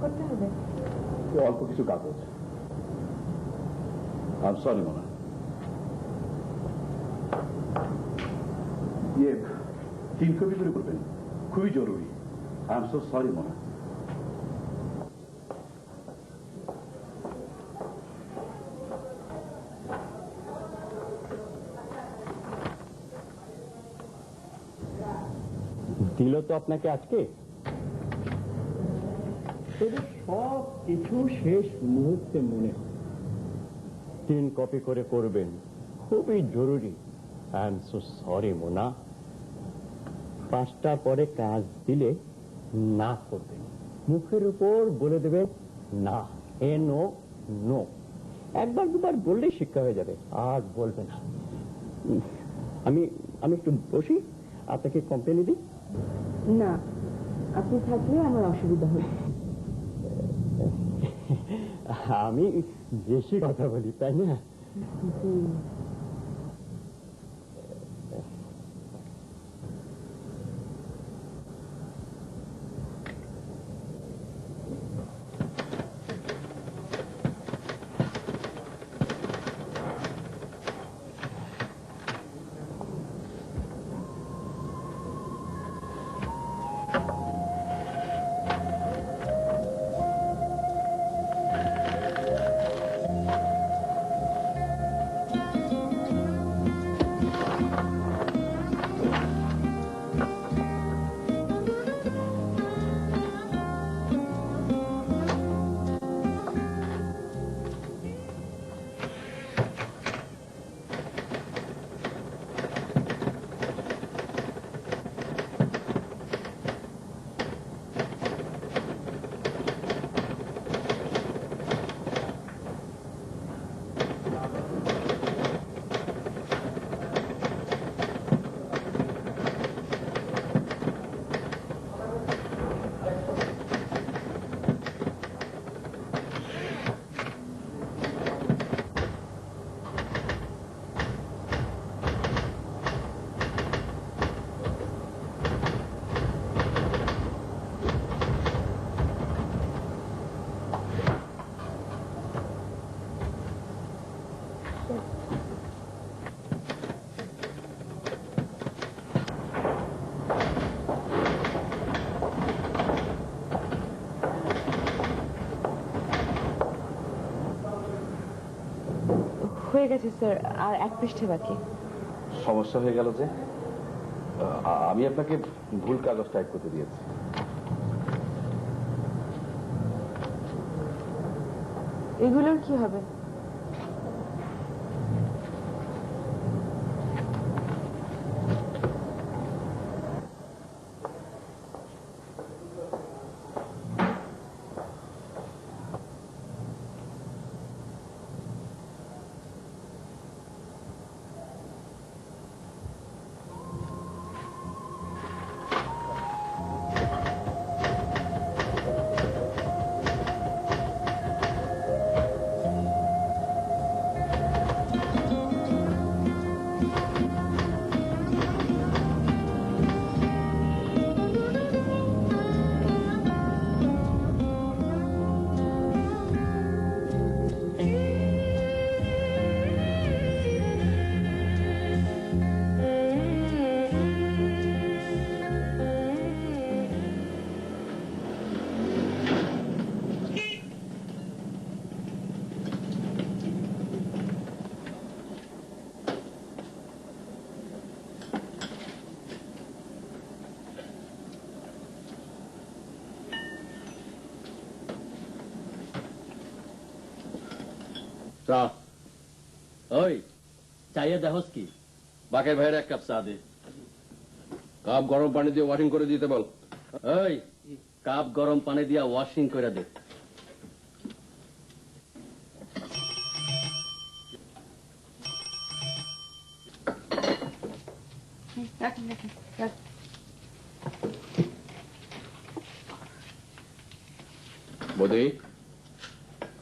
করতে হবে? অল্প কিছু কাগজ। I'm sorry Mona. ইয়ে তিন কপি করে করবেন? খুবই জরুরি। I am so sorry Mona. দিল তো আপনাকে আজকে? তবে সব কিছু শেষ মুহূর্তে মনে হয়। তিন কপি করে করবেন। খুবই জরুরি। I am so sorry Mona. পাঁচটা পরে কাজ দিলে না করবেন। মুখের উপর বলে দেবেন না এ নো। নো একবার দুবার বললেই শিক্ষা হয়ে যাবে আর বলবে না। উম, আমি আমি একটু বসি আপনাকে কোম্পানি দিই? না আপনি থাকলে আমার অসুবিধা হবে। আমি বেশি কথা বলি তাই না জি হয়ে গেছে স্যার আর এক পৃষ্ঠে বাকি। সমস্যা হয়ে গেল যে আমি আপনাকে ভুল কাগজ টাইপ করতে দিয়েছি। এগুলোর কি হবে? চা ওই চাইয়ে দেখোস কি? বাকের ভাইয়ের এক কাপ চা দে। কাপ গরম পানি দিয়ে ওয়াশিং করে দিতে বল। ওই কাপ গরম পানি দিয়া ওয়াশিং করে দে। রাখেন।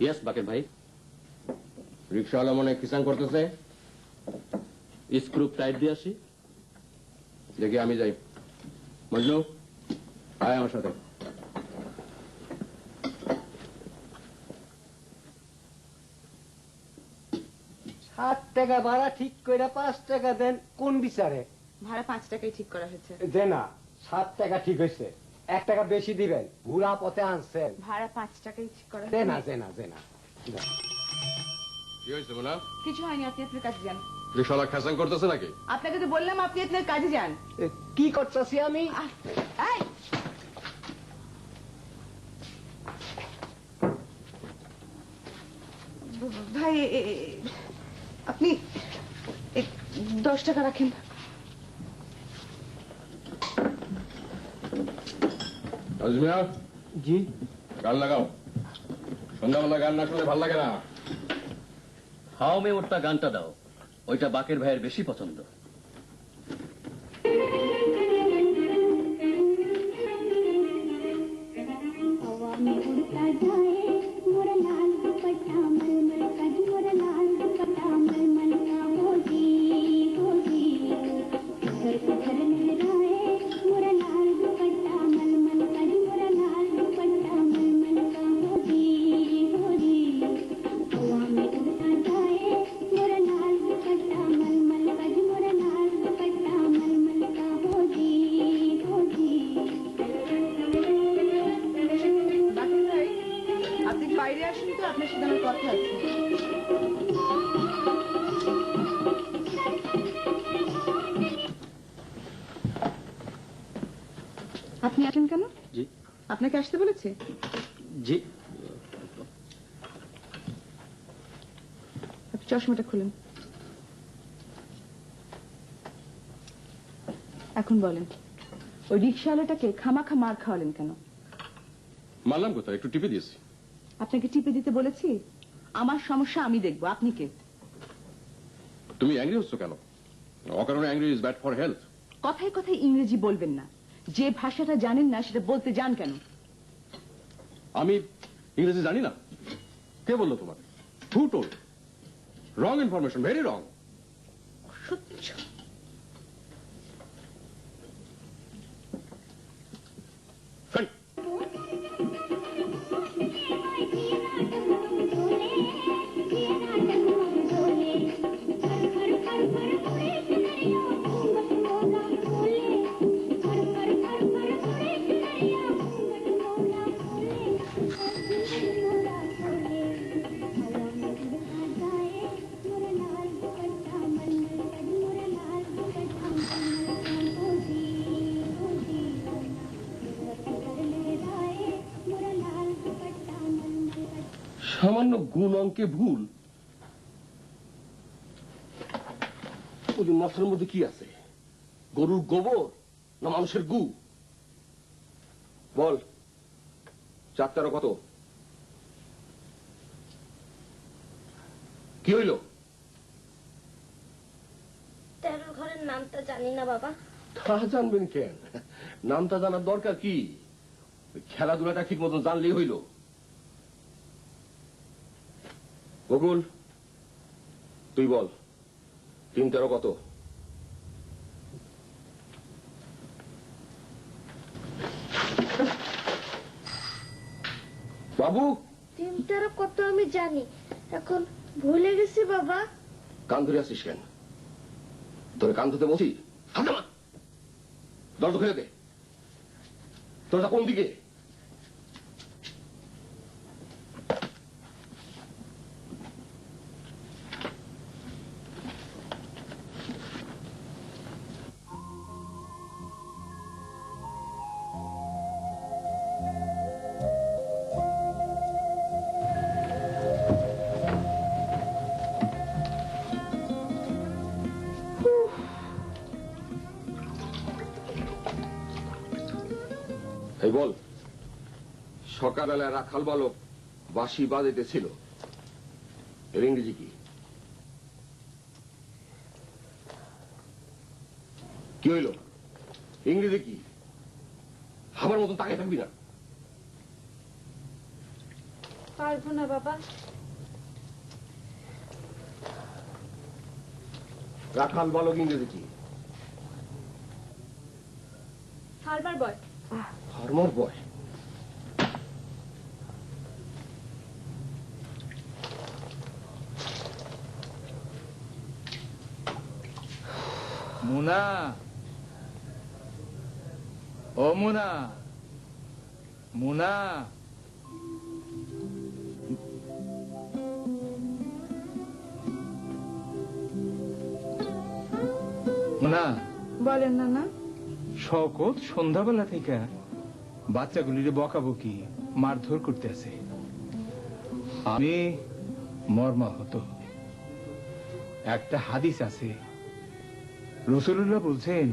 ইয়েস বাকের ভাই। রিক্সাওয়ালা মনে হয় করতেছে। স্ক্রু টাইট দিয়ে আসি। দেখি আমি যাই। মজনু আয় আমার সাথে। সাত টাকা ভাড়া ঠিক করে পাঁচ টাকা দেন কোন বিচারে? ভাড়া পাঁচ টাকায় ঠিক করা হয়েছে। দে না সাত টাকা ঠিক হয়েছে। এক টাকা বেশি দিবেন ঘুরা পথে আনছেন। ভাড়া পাঁচ টাকায় ঠিক করা দে হয়েছে। না দে না না। কি হয়েছে মোনা কিছু হয়নি আপনি আপনার কাজে যান। করতেছে নাকি? আপনাকে তো বললাম আপনি আপনার কাজে যান। কি করতেছি আমি? আহ, এই! ভ- ভাই এ- এ- এ- আপনি এ, দশ টাকা রাখেন। আজমিয়া জি? গান লাগাও। সন্ধ্যাবেলা গান না শুনলে ভালো লাগে না। হাও মে ওরটা গানটা দাও। ওইটা বাকের ভাইয়ের বেশি পছন্দ। লাল চশমাটা খুলেন। এখন বলেন ওই রিক্সাওয়ালাটাকে খামাখা মার খাওয়ালেন কেন? মারলাম কোথায়? একটু টিপে দিয়েছি। আপনাকে টিপে দিতে বলেছি? আমার সমস্যা আমি দেখব আপনি কে? তুমি অ্যাংরি হচ্ছ কেন? অকারণে angry is bad for health কথায় কথায় ইংরেজি বলবেন না। যে ভাষাটা জানেন না সেটা বলতে যান কেন? আমি ইংরেজি জানি না। কে বলল তোমার who told wrong information very wrong সামান্য গুণ অঙ্কে ভুল। ওই মাছের মধ্যে কি আছে? গরুর গোবর না মানুষের গু? বল চার তেরো কত? কি হইল? তেরোর ঘরের নামটা জানি না বাবা। তা জানবেন কেন? নামটা জানার দরকার কি? খেলাধুলাটা ঠিক মতো জানলেই হইল। বকুল তুই বল তিন তেরো কত? বাবু? তিন তেরো কত আমি জানি। এখন ভুলে গেছি বাবা। কান ধরে আসিস কেন? তোর কান ধরতে বলছি? দরজা খুলে দে। দরজা কোন দিকে? এই বল। সকালবেলা রাখাল বালক বাঁশি বাজাইতেছিল এর ইংরেজি কি? কি হইল? ইংরেজি কি? আমার মতন তাকে থাকবি না। পারব না বাবা। রাখাল বালক ইংরেজি কি? Farmer boy. Farmer boy Muna. ও মুনা। মুনা। মুনা। বলেন না না শকত সন্ধ্যাবেলা থেকে বাচ্চাগুলির বকাবকি মারধর করতেছে আমি মর্মাহত। একটা হাদিস আছে। রসুল্লাহ বলছেন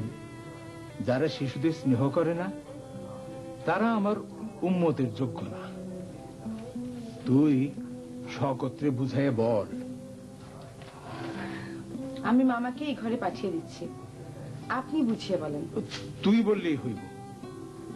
যারা শিশুদের স্নেহ করে না তারা আমার উম্মতের যোগ্য না। তুই সকত্রে বুঝাইয়া বল। আমি মামাকে এই ঘরে পাঠিয়ে দিচ্ছি। আপনি বুঝিয়ে বলেন। তুই বললেই হইব।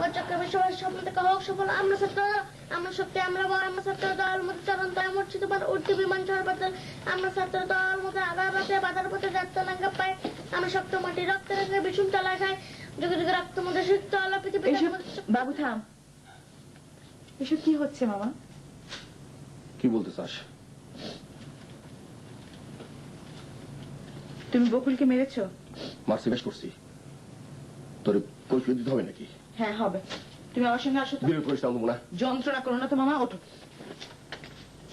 কালাটা সবাই স্বপ্ন থেকে হোক সফল আমরা ছাত্র আমরা সত্যি আমরা বল আমরা ছাত্র দল মধ্যে চরম তলে মূর্ছিত উপর উঠতে বিমান ঝড় আমরা ছাত্র দল মধ্যে আধার রাতে বাধার পথে যাত্রা লাঙ্গা পায় আমরা শক্ত মাটি রক্ত রাঙায় বিষম চলে খাই যুগে যুগে রক্ত মধ্যে শীত আলো পৃথিবীর এসব বাবু থাম। এসব কি হচ্ছে মামা? কি বলতে চাস? তুমি বকুলকে মেরেছো? বেশ করছি। তোর কৈফিয়ত দিতে হবে নাকি? হ্যাঁ হবে। তুমি আমার সঙ্গে আসো তো। বিরোধ করিস না না। যন্ত্রণা করো না তো মামা ওঠো।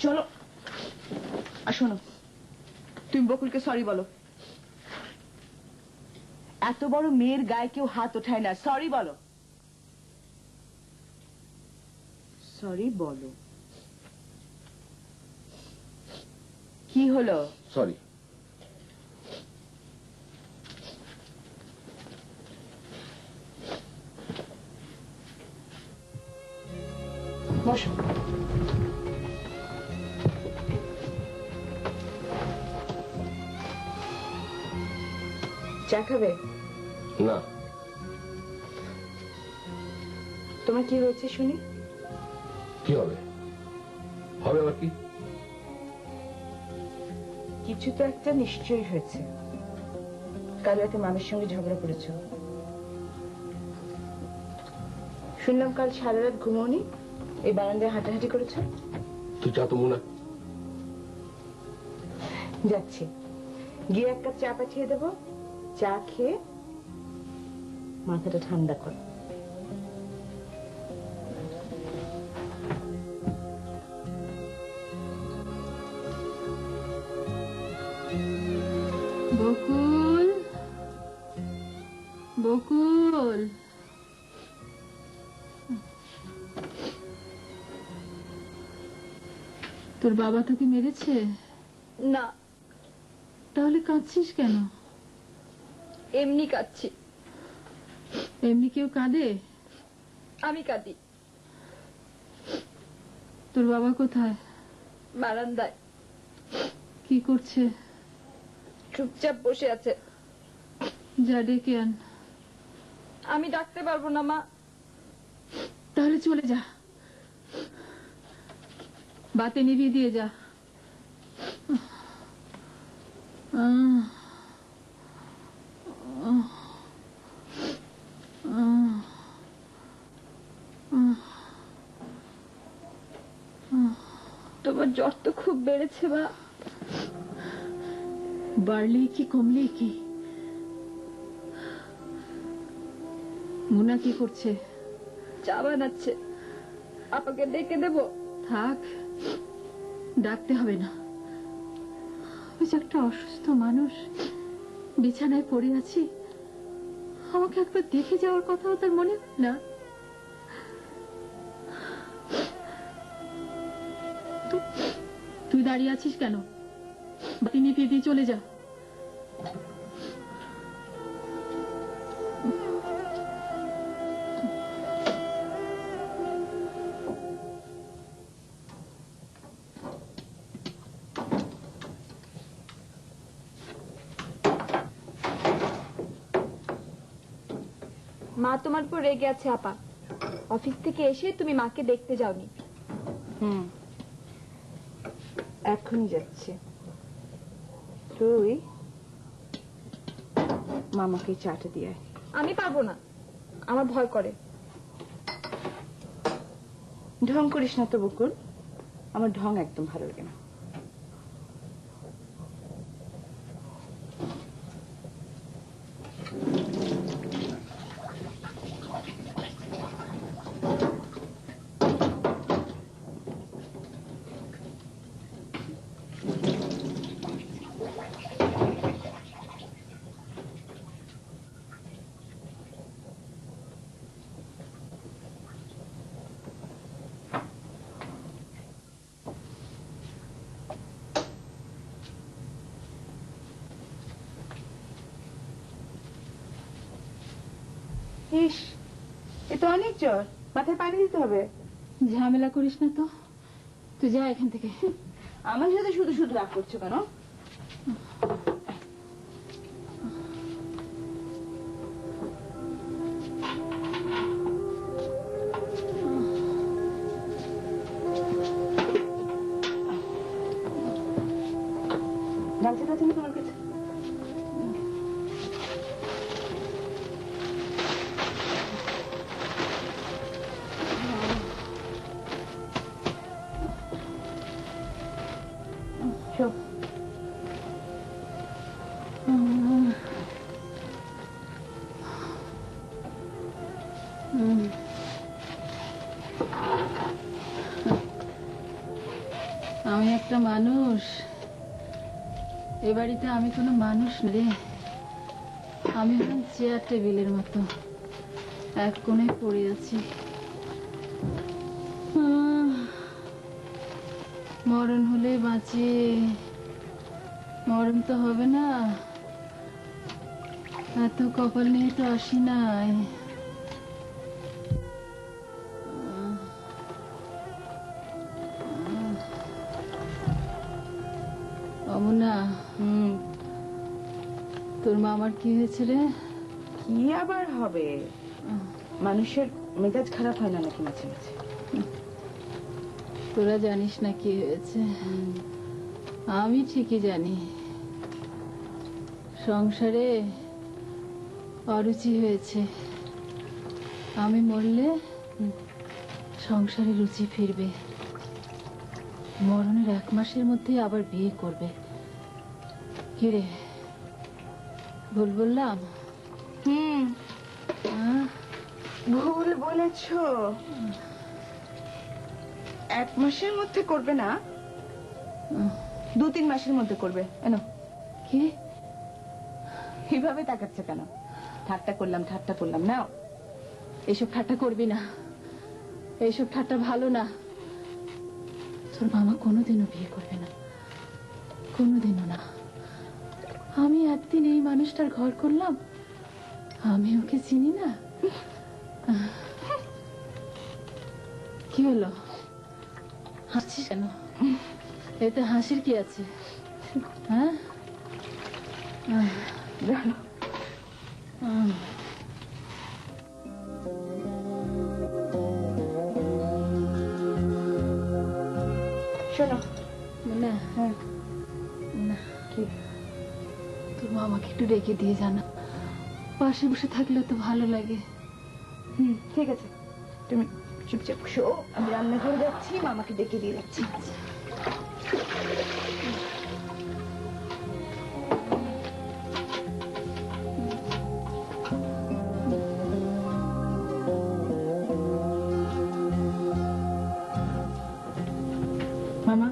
চলো। আর শোনো তুমি বকুলকে সরি বলো। এত বড় মেয়ের গায়ে কেউ হাত ওঠায় না সরি বলো। সরি বলো। কি হলো? সরি বসো। চা খাবে? না। তোমার কি হয়েছে শুনি? কি হবে? হবে আবার কি? কিছু তো একটা নিশ্চয়ই হয়েছে। কাল রাতে মামের সঙ্গে ঝগড়া করেছ। শুনলাম কাল সারা রাত ঘুমোনি এই বারান্দায় হাঁটাহাঁটি করেছ? তুই যা তো মোনা যাচ্ছি। গিয়ে এক কাপ চা পাঠিয়ে দেবো। চা খেয়ে মাথাটা ঠান্ডা কর। বাবা তোকে মেরেছে? না। তাহলে কাঁদছিস কেন? এমনি কাঁদছি। এমনি কেউ কাঁদে? আমি কাঁদি। তোর বাবা কোথায়? বারান্দায়। কি করছে? চুপচাপ বসে আছে। যা ডেকে আন। আমি ডাকতে পারব না মা। তাহলে চলে যা। বাতে নিভিয়ে দিয়ে যা। তোমার জ্বর তো খুব বেড়েছে বা বাড়লে কি কমলে কি? মুনা কি করছে? চা বানাচ্ছে। আপাকে ডেকে দেবো। থাক। ডাকতে হবে না। ওই যে একটা অসুস্থ মানুষ বিছানায় পড়ে আছি। আমাকে একবার দেখে যাওয়ার কথাও তার মনে না। তুই দাঁড়িয়ে আছিস কেন? বাতি নিতে দিয়ে চলে যা। তোমার উপর রেগে আছে আপা। অফিস থেকে এসে তুমি মাকে দেখতে যাওনি। হুম। এখনই যাচ্ছে। তুই মামাকে চাটা দিয়ে আয়। আমি পারব না। আমার ভয় করে। ঢং করিস না তো বকুল। আমার ঢং একদম ভালো লাগে না। জ্বর মাথায় পানি দিতে হবে। ঝামেলা করিস না তো। তুই যা এখান থেকে। আমার সাথে শুধু শুধু রাগ করছ কেন? টাছে তোমার কাছে একটা মানুষ। এ বাড়িতে আমি কোনো মানুষ রে। আমি হলাম চেয়ার টেবিলের মতো। এক কোণে পড়ে আছি। মরণ হলে বাঁচে। মরণ তো হবে না। এত কপাল নিয়ে তো আসি নাই। মামার কি হয়েছে রে? কি আবার হবে? মানুষের মেজাজ খারাপ হয় না নাকি মাঝে মাঝে? তোরা জানিস না কি হয়েছে? আমি ঠিকই জানি। সংসারে অরুচি হয়েছে। আমি মরলে সংসারে রুচি ফিরবে। মরণের এক মাসের মধ্যে আবার বিয়ে করবে। কিরে ভুল বললাম? হুম। আহ? ভুল বলেছ। এক মাসের মধ্যে করবে না? দু তিন মাসের মধ্যে করবে। এনো কি? কীভাবে তাকাচ্ছে কেন? ঠাট্টা করলাম ঠাট্টা করলাম না এইসব ঠাট্টা করবি না। এইসব ঠাট্টা ভালো না। তোর মামা কোনোদিনও বিয়ে করবে না। কোনোদিনও না। আমি একদিন এই মানুষটার ঘর করলাম। আমি ওকে চিনি না। কি হলো? হাসছিস কেন? এতে হাসির কি আছে? হ্যাঁ? শোনো একটু ডেকে দিয়ে জানা। পাশে বসে থাকলে তো ভালো লাগে। হুম ঠিক আছে। তুমি চুপচাপ শো আমি রান্না করে যাচ্ছি মামাকে ডেকে দিয়ে যাচ্ছি। মামা?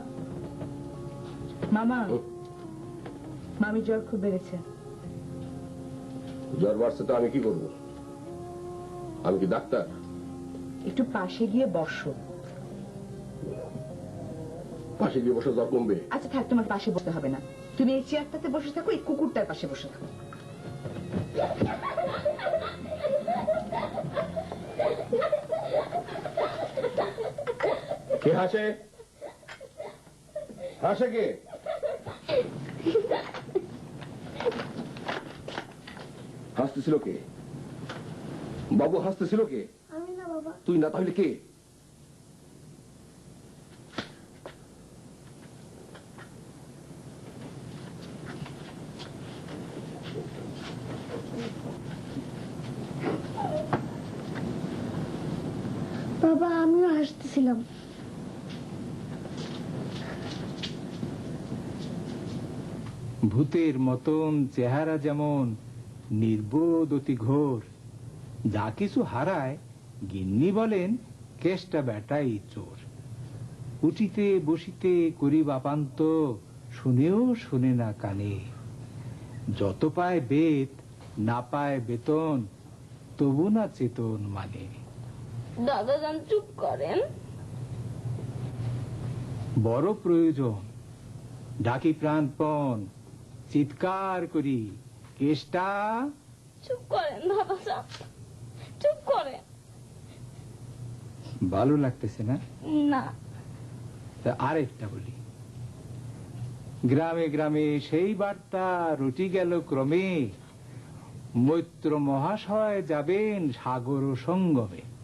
মামা? মামি জ্বর খুব বেড়েছে। জ্বর বাড়ছে তো আমি কি করব? আমি কি ডাক্তার? একটু পাশে গিয়ে বসো। পাশে গিয়ে বসে জ্বর কমবে। আচ্ছা থাক তোমার পাশে বসতে হবে না। তুমি এই চেয়ারটাতে বসে থাকো এই কুকুরটার পাশে বসে থাকো। কে হাসে? হাসে কে? হাসতেছিল কে? বাবু হাসতেছিল কে? আমি না বাবা। তুই না তাহলে কে? বাবা আমিও হাসতেছিলাম। ভূতের মতন চেহারা যেমন নির্বোধ অতি ঘোর। যা কিছু হারায় গিন্নি বলেন কেষ্টা বেটাই চোর। উঠিতে বসিতে করি বাপান্ত শুনেও শুনে না কানে। যত পায় বেত না পায় বেতন তবু না চেতন মানে। দাদা যান চুপ করেন। বড় প্রয়োজন। ডাকি প্রাণপণ চিৎকার করি। কেষ্টা চুপ করেন দাদা চুপ করেন। ভালো লাগতেছে না? না। তা আরেকটা বলি। গ্রামে গ্রামে সেই বার্তা রুটি গেল ক্রমে। মৈত্র মহাশয় যাবেন সাগর সঙ্গমে।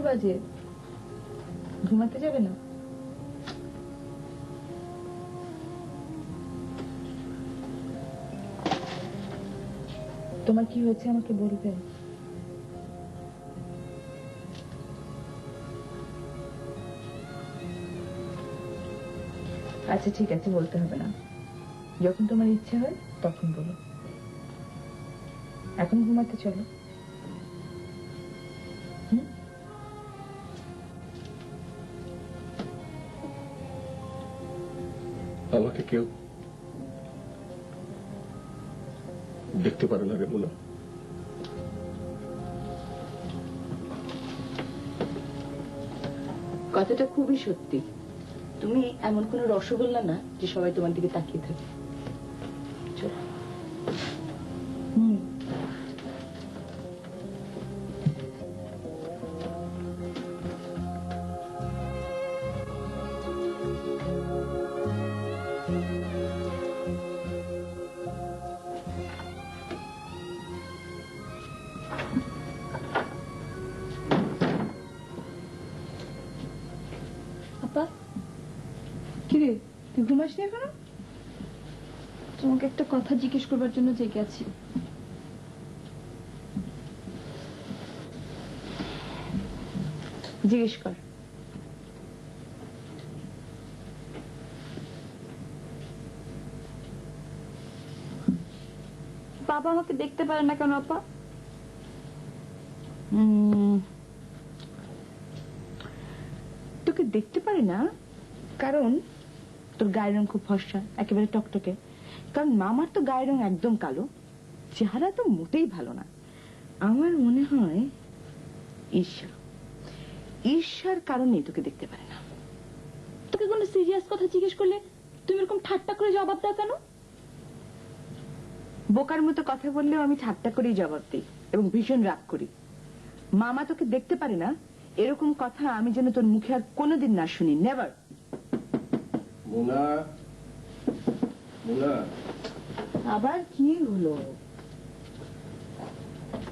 বাজে। ঘুমাতে যাবে না? তোমার কি হয়েছে আমাকে বলবে? আচ্ছা ঠিক আছে, বলতে হবে না। যখন তোমার ইচ্ছে হয়, তখন বলো। এখন ঘুমাতে চলো। আমাকে কেউ দেখতে পারে না রে মোনা। কথাটা খুবই সত্যি। তুমি এমন কোন রসগোল্লা না যে সবাই তোমার দিকে তাকিয়ে থাকে। এখনও? তোমাকে একটা কথা জিজ্ঞেস করবার জন্য জেগে আছি। জিজ্ঞেস কর। বাবা আমাকে দেখতে পারে না কেন আপা? তোকে দেখতে পারি না, কারণ তোর গায়ের রং খুব ফর্সা একেবারে টকটকে। কারণ মামার তো গায়ের রং একদম কালো চেহারা তো মোটেই ভালো না। আমার মনে হয় ঈর্ষা। ঈর্ষার কারণেই তোকে দেখতে পারে না। তোকে কোনো সিরিয়াস কথা জিজ্ঞেস করলে তুমি এরকম ঠাট্টা করে জবাব দাও কেন? বোকার মতো কথা বললেও আমি ঠাট্টা করেই জবাব দিই এবং ভীষণ রাগ করি। মামা তোকে দেখতে পারে না এরকম কথা আমি যেন তোর মুখে আর কোনোদিন না শুনি নেভার মোনা মোনা আবার কি হলো?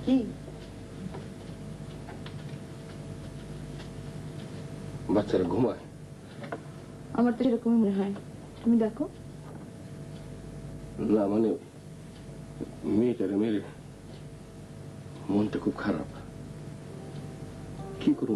কি? বাচ্চারা ঘুমায়। আমার তো সেরকমই মনে হয়। তুমি দেখো। না মানে মেয়েটারে মেরে মনটা খুব খারাপ। কি করব?